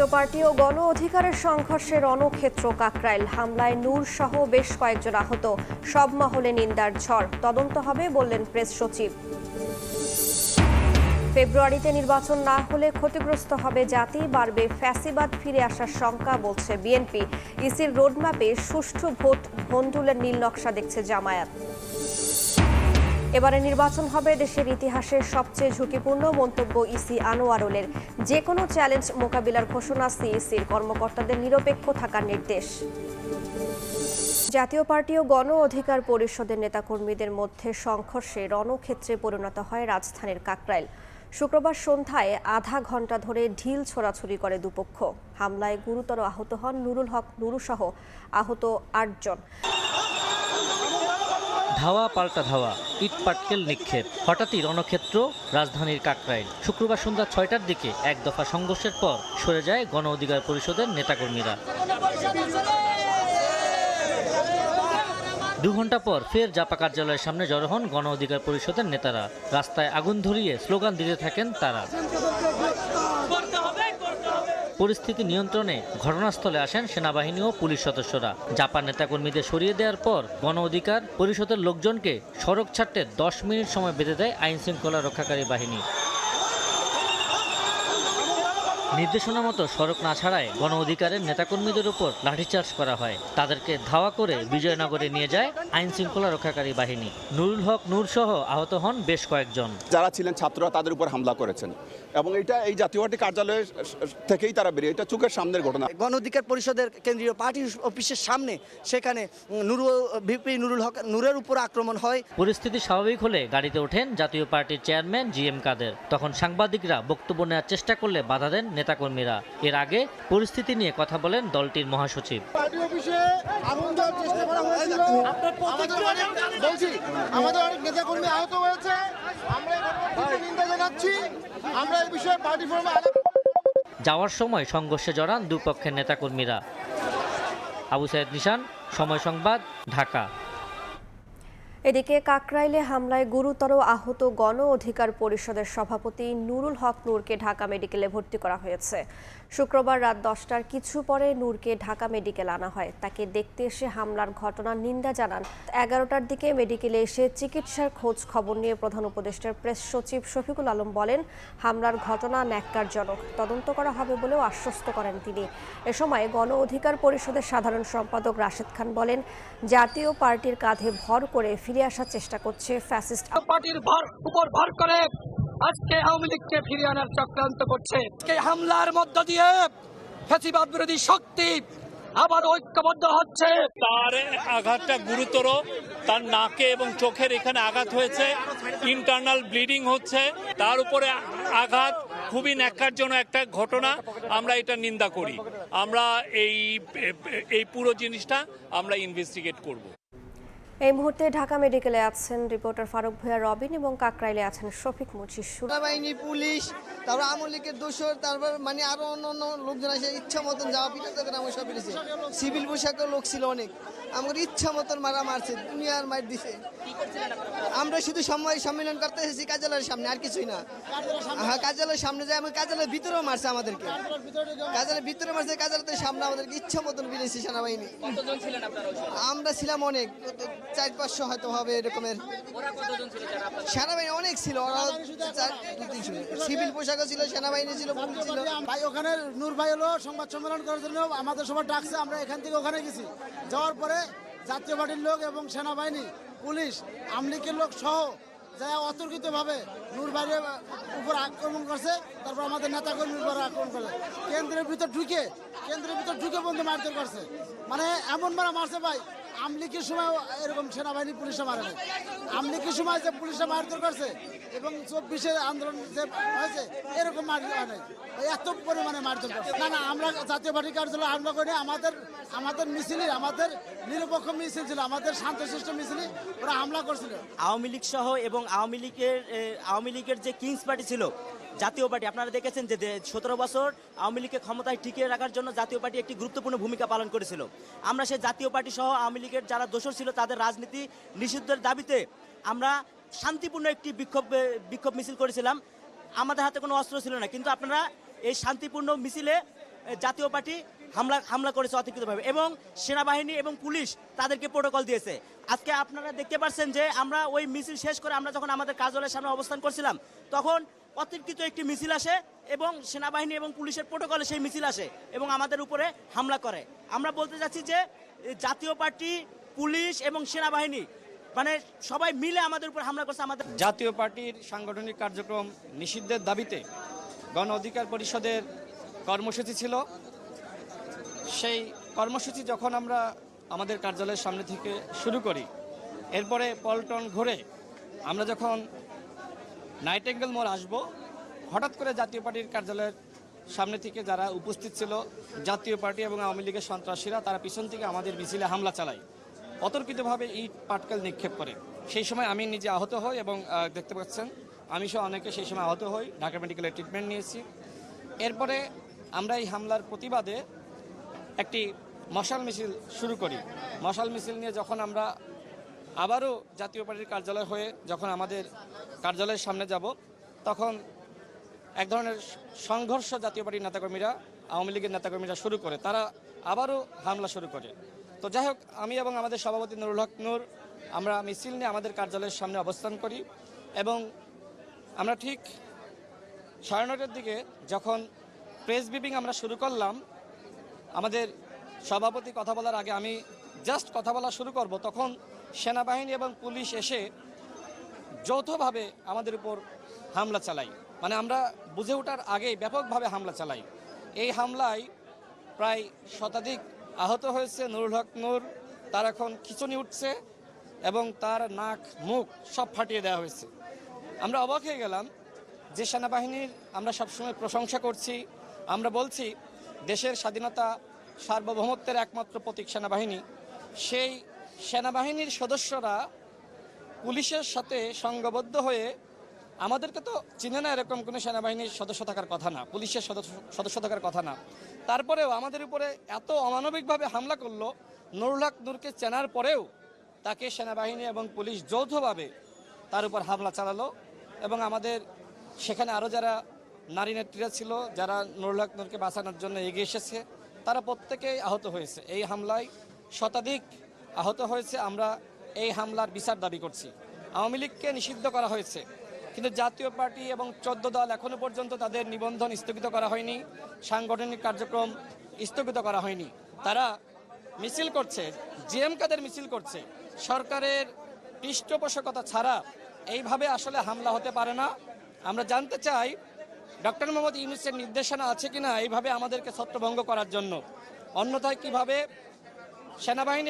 জাতীয় পার্টি ও গণ অধিকারের সংঘর্ষে রণক্ষেত্র কাকরাইল হামলায় নূর সহ বেশ কয়েকজন আহত। সব মহলে নিন্দার ঝড়। তদন্ত হবে বললেন প্রেস সচিব। ফেব্রুয়ারিতে নির্বাচন না হলে ক্ষতিগ্রস্ত হবে জাতি, বাড়বে ফ্যাসিবাদ, ফিরে আসার শঙ্কা বলছে বিএনপি। ইসির রোডম্যাপে সুষ্ঠু ভোট ভন্ডুলের নীল নকশা দেখছে জামায়াত। এবারে নির্বাচন হবে দেশের ইতিহাসের সবচেয়ে ঝুঁকিপূর্ণ মন্তব্য ইসি আনোয়ারুলের। যে কোনো চ্যালেঞ্জ মোকাবিলার ঘোষণা সিইসির কর্মকর্তাদের নিরপেক্ষ থাকার নির্দেশ। জাতীয় পার্টি ও গণ অধিকার পরিষদের নেতাকর্মীদের মধ্যে সংঘর্ষে রণক্ষেত্রে পরিণত হয় রাজধানীর কাকরাইল। শুক্রবার সন্ধ্যায় আধা ঘণ্টা ধরে ঢিল ছোড়াছুরি করে দুপক্ষ। হামলায় গুরুতর আহত হন নুরুল হক নুরুসহ আহত আটজন। ধাওয়া, পাল্টা ধাওয়া, ইট পাটকেল নিক্ষেপ। হঠাৎই রণক্ষেত্র, রাজধানীর কাকরাইল। শুক্রবার সন্ধ্যা ছয়টার দিকে এক দফা সংঘর্ষের পর সরে যায় গণ অধিকার পরিষদের নেতাকর্মীরা। দু ঘণ্টা পর ফের জাপা কার্যালয়ের সামনে জড়ো হন গণ অধিকার পরিষদের নেতারা। রাস্তায় আগুন ধরিয়ে স্লোগান দিতে থাকেন তারা। পরিস্থিতি নিয়ন্ত্রণে ঘটনাস্থলে আসেন সেনাবাহিনী ও পুলিশ সদস্যরা। জাপান নেতাকর্মীদের সরিয়ে দেওয়ার পর গণ অধিকার পরিষদের লোকজনকে সড়ক ছাড়তে দশ মিনিট সময় বেঁধে দেয় আইন শৃঙ্খলা রক্ষাকারী বাহিনী। নির্দেশনা মতো সড়ক না ছাড়ায় গণ অধিকারের নেতাকর্মীদের উপর লাঠিচার্জ করা হয়। তাদেরকে ধাওয়া করে বিজয়নগরে নিয়ে যায় আইন শৃঙ্খলা রক্ষাকারী বাহিনী। নুরুল হক নূর সহ আহত হন বেশ কয়েকজন। যারা ছিলেন ছাত্ররা তাদের উপর হামলা করেছেন। এবং এটা এই জাতীয় পার্টি কার্যালয়ের থেকেই তারা বেরিয়ে এটা চোখের সামনের ঘটনা। গণ অধিকার পরিষদের কেন্দ্রীয় পার্টি অফিসের সামনে সেখানে নুরু ভিপি নুরুল হক নূরের উপর আক্রমণ হয়। পরিস্থিতি স্বাভাবিক হলে গাড়িতে ওঠেন জাতীয় পার্টির চেয়ারম্যান জি এম কাদের। তখন সাংবাদিকরা বক্তব্য নেওয়ার চেষ্টা করলে বাধা দেন নেতাকর্মীরা। এর আগে পরিস্থিতি নিয়ে কথা বলেন দলটির মহাসচিব। পার্টি অফিসে চেষ্টা করা হয়েছিল। আমাদের অনেক বলছি আমাদের অনেক নেতাকর্মী আহত হয়েছে। আমরা নিন্দা জানাচ্ছি। আমরা এই বিষয়ে পার্টি ফর্মে যাওয়ার সময় সংঘর্ষে জড়ান দুপক্ষের নেতাকর্মীরা। আবু সাইদ নিশান সময় সংবাদ ঢাকা। এদিকে কাকরাইলে হামলায় গুরুতর আহত গণ অধিকার পরিষদের সভাপতি নুরুল হক নূরকে ঢাকা মেডিকেলে ভর্তি করা হয়েছে। শুক্রবার রাত দশটার কিছু পরে নূরকে ঢাকা মেডিকেল আনা হয়। তাকে দেখতে এসে হামলার ঘটনার নিন্দা জানান। এগারোটার দিকে মেডিকেলে এসে চিকিৎসার খোঁজ খবর নিয়ে প্রধান উপদেষ্টার প্রেস সচিব শফিকুল আলম বলেন, হামলার ঘটনা ন্যাক্কারজনক। তদন্ত করা হবে বলেও আশ্বস্ত করেন তিনি। এ সময় গণ অধিকার পরিষদের সাধারণ সম্পাদক রাশেদ খান বলেন, জাতীয় পার্টির কাঁধে ভর করে ফিরে আসার চেষ্টা করছে ফ্যাসিস্ট পার্টির ভর উপর ভর করে আজকে আওয়ামী লীগকে ফিরিয়ে আনার চক্রান্ত করছে। আজকে হামলার মধ্য দিয়ে ফ্যাসিবাদ বিরোধী শক্তি আবার ঐক্যবদ্ধ হচ্ছে। তার আঘাতটা গুরুতর তার নাকে এবং চোখের এখানে আঘাত হয়েছে ইন্টারনাল ব্লিডিং হচ্ছে। তার উপরে আঘাত খুবই ন্যাক্কারজনক একটা ঘটনা আমরা এটা নিন্দা করি। আমরা এই এই পুরো জিনিসটা আমরা ইনভেস্টিগেট করব। এই মুহূর্তে ঢাকা মেডিকেলে আছেন রিপোর্টার ফারুক ভূয়া রবিন এবং কাকরাইলে আছেন শফিক মুচির সেনাবাহিনী, পুলিশ, তারপর আওয়ামী লীগের দোষর, তারপর মানে আরও অন্য লোকজন আছে ইচ্ছা মতন যাওয়া পিঠা করে আমার সব পেরেছে। সিভিল পোশাকের লোক ছিল অনেক। আমার ইচ্ছা মতন মারা মারছে, দুনিয়ার মার দিছে। আমরা শুধু সময় সম্মেলন করতে এসেছি কার্যালয়ের সামনে, আর কিছুই না। হ্যাঁ কার্যালয়ের সামনে যাই আমি কার্যালয়ের ভিতরেও মারছে আমাদেরকে। কার্যালয়ের ভিতরে মারছে, কার্যালয়ের সামনে আমাদেরকে ইচ্ছা মতন বিলেছে সেনাবাহিনী। আমরা ছিলাম অনেক। চার পাঁচশো হয়তো হবে এরকমের। সেনাবাহিনী অনেক ছিল সিভিল পোশাকও ছিল, সেনাবাহিনী ছিল ছিল। ভাই, ওখানে নূর ভাই হলো সংবাদ সম্মেলন করার জন্য, আমাদের সবার ডাকছে, আমরা এখান থেকে ওখানে গেছি। যাওয়ার পরে জাতীয় পার্টির লোক এবং সেনাবাহিনী, পুলিশ, আমলিকের লোক সহ যা অতর্কিতভাবে নূর ভাইয়ের উপর আক্রমণ করছে, তারপর আমাদের নেতাকর্মীর উপর আক্রমণ করছে কেন্দ্রের ভিতর ঢুকে, কেন্দ্রের ভিতর ঢুকে বন্ধু মারধর করছে। মানে এমন মারা মারছে ভাই আমলিকের সময় এরকম সেনাবাহিনী পুলিশে মারে নাই। আমলিকের সময় যে পুলিশে মারধর করছে এবং চব্বিশের আন্দোলন যে হয়েছে, এরকম মার হয় নাই। এত পরিমাণে মারধর করছে। না না, আমরা জাতীয় পার্টি কার্যালয় হামলা করি আমাদের আমাদের মিছিলে আমাদের নিরপেক্ষ মিছিল ছিল, আমাদের শান্ত শান্তশিষ্ট মিছিলে ওরা হামলা করছিল। আওয়ামী লীগ সহ এবং আওয়ামী লীগের আওয়ামী লীগের যে কিংস পার্টি ছিল জাতীয় পার্টি। আপনারা দেখেছেন যে সতেরো বছর আওয়ামী লীগকে ক্ষমতায় টিকিয়ে রাখার জন্য জাতীয় পার্টি একটি গুরুত্বপূর্ণ ভূমিকা পালন করেছিল। আমরা সেই জাতীয় পার্টি সহ আওয়ামী লীগের যারা দোষর ছিল, তাদের রাজনীতি নিষিদ্ধের দাবিতে আমরা শান্তিপূর্ণ একটি বিক্ষোভ বিক্ষোভ মিছিল করেছিলাম। আমাদের হাতে কোনো অস্ত্র ছিল না। কিন্তু আপনারা এই শান্তিপূর্ণ মিছিলে জাতীয় পার্টি হামলা হামলা করেছে অতিরিক্তভাবে এবং সেনাবাহিনী এবং পুলিশ তাদেরকে প্রোটোকল দিয়েছে। আজকে আপনারা দেখতে পাচ্ছেন যে, আমরা ওই মিছিল শেষ করে আমরা যখন আমাদের কার্যালয়ের সামনে অবস্থান করছিলাম, তখন অতিরিক্ত একটি মিছিল আসে এবং সেনাবাহিনী এবং পুলিশের প্রোটোকলে সেই মিছিল আসে এবং আমাদের উপরে হামলা করে। আমরা বলতে চাচ্ছি যে জাতীয় পার্টি, পুলিশ এবং সেনাবাহিনী মানে সবাই মিলে আমাদের উপর হামলা করছে, আমাদের জাতীয় পার্টির সাংগঠনিক কার্যক্রম নিষিদ্ধের দাবিতে গণ অধিকার পরিষদের কর্মসূচি ছিল। সেই কর্মসূচি যখন আমরা আমাদের কার্যালয়ের সামনে থেকে শুরু করি, এরপরে পল্টন ঘুরে আমরা যখন নাইট অ্যাঙ্গেল মোড় আসব। হঠাৎ করে জাতীয় পার্টির কার্যালয়ের সামনে থেকে যারা উপস্থিত ছিল, জাতীয় পার্টি এবং আওয়ামী লীগের সন্ত্রাসীরা, তারা পিছন থেকে আমাদের মিছিলে হামলা চালায়। অতর্কিতভাবে ইট পাটকেল নিক্ষেপ করে। সেই সময় আমি নিজে আহত হই এবং দেখতে পাচ্ছেন, আমি সহ অনেকে সেই সময় আহত হই। ঢাকা মেডিকেলের ট্রিটমেন্ট নিয়েছি। এরপরে আমরা এই হামলার প্রতিবাদে একটি মশাল মিছিল শুরু করি। মশাল মিছিল নিয়ে যখন আমরা আবারও জাতীয় পার্টির কার্যালয় হয়ে যখন আমাদের কার্যালয়ের সামনে যাব, তখন এক ধরনের সংঘর্ষ জাতীয় পার্টির নেতাকর্মীরা, আওয়ামী লীগের নেতাকর্মীরা শুরু করে। তারা আবারও হামলা শুরু করে। তো যাই হোক, আমি এবং আমাদের সভাপতি নুরুল হক নূর, আমরা মিছিল নিয়ে আমাদের কার্যালয়ের সামনে অবস্থান করি এবং আমরা ঠিক সাড়ে নটার দিকে যখন প্রেস ব্রিফিং আমরা শুরু করলাম, আমাদের সভাপতি কথা বলার আগে আমি জাস্ট কথা বলা শুরু করব, তখন সেনাবাহিনী এবং পুলিশ এসে যৌথভাবে আমাদের উপর হামলা চালাই মানে আমরা বুঝে ওঠার আগেই ব্যাপকভাবে হামলা চালাই। এই হামলায় প্রায় শতাধিক আহত হয়েছে নুরুল হক নূর, তার এখন খিচুনি উঠছে এবং তার নাক, মুখ সব ফাটিয়ে দেওয়া হয়েছে। আমরা অবাক হয়ে গেলাম যে সেনাবাহিনীর আমরা সবসময় প্রশংসা করছি। আমরা বলছি, দেশের স্বাধীনতা সার্বভৌমত্বের একমাত্র প্রতীক সেনাবাহিনী, সেই সেনাবাহিনীর সদস্যরা পুলিশের সাথে সংঘবদ্ধ হয়ে আমাদেরকে তো চিনে না এরকম কোনো সেনাবাহিনীর সদস্য থাকার কথা না, পুলিশের সদস্য সদস্য থাকার কথা না। তারপরেও আমাদের উপরে এত অমানবিকভাবে হামলা করল নুরুল হক নূরকে চেনার পরেও তাকে সেনাবাহিনী এবং পুলিশ যৌথভাবে তার উপর হামলা চালালো এবং আমাদের সেখানে আরও যারা নারী নেত্রীরা ছিল, যারা নুরুল হক নূরকে বাঁচানোর জন্য এগিয়ে এসেছে, তারা প্রত্যেকেই আহত হয়েছে। এই হামলায় শতাধিক আহত হয়েছে, আমরা এই হামলার বিচার দাবি করছি। আওয়ামী লীগকে নিষিদ্ধ করা হয়েছে, কিন্তু জাতীয় পার্টি এবং চোদ্দ দল এখনও পর্যন্ত তাদের নিবন্ধন স্থগিত করা হয়নি, সাংগঠনিক কার্যক্রম স্থগিত করা হয়নি। তারা মিছিল করছে, জিএম কাদের মিছিল করছে, সরকারের পৃষ্ঠপোষকতা ছাড়া এইভাবে আসলে হামলা হতে পারে না। আমরা জানতে চাই, ডক্টর মোহাম্মদ ইউনুসের নির্দেশনা আছে কিনা, এইভাবে আমাদেরকে ছত্রভঙ্গ করার জন্য। অন্যথায় কীভাবে সেনাবাহিনী